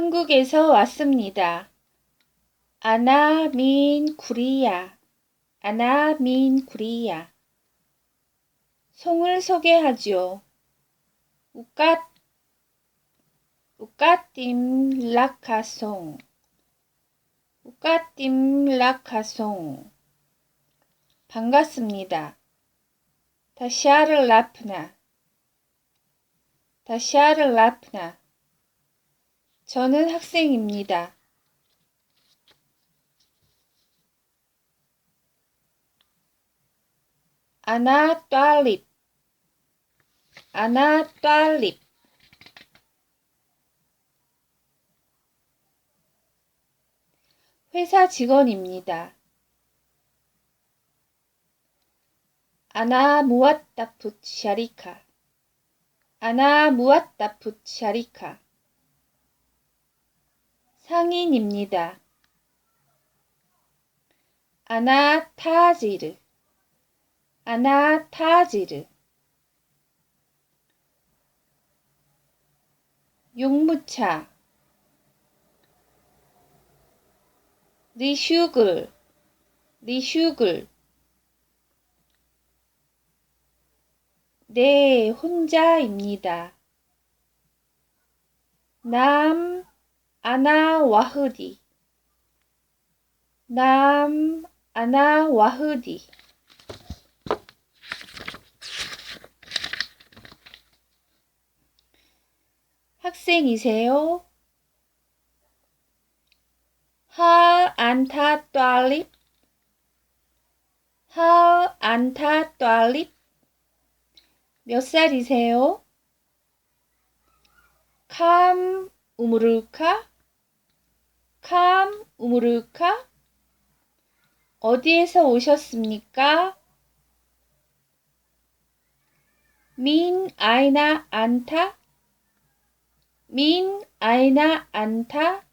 한국에서 왔습니다. 아나 민 구리야. 아나 민 구리야. 송을 소개하죠. 우갓 우까팀 라카송 우까팀 라카송 반갑습니다. 다시아르 라프나 다시아르 라프나 저는 학생입니다. 아나 딸립 아나 딸립 회사 직원입니다. 아나 무앗다풋 샤리카 아나 무앗다풋 샤리카 상인입니다. 아나 타지르. 아나 타지르. 용무차. 리슈글. 리슈글. 네, 혼자입니다. 남 아나 와흐디. 남 아나 와흐디. 학생이세요? 하 안타 또알립? 하 안타 또알립? 몇 살이세요? 캄 우무르카 캄 우무르카? 어디에서 오셨습니까? 민 아이나 안타? 민 아이나 안타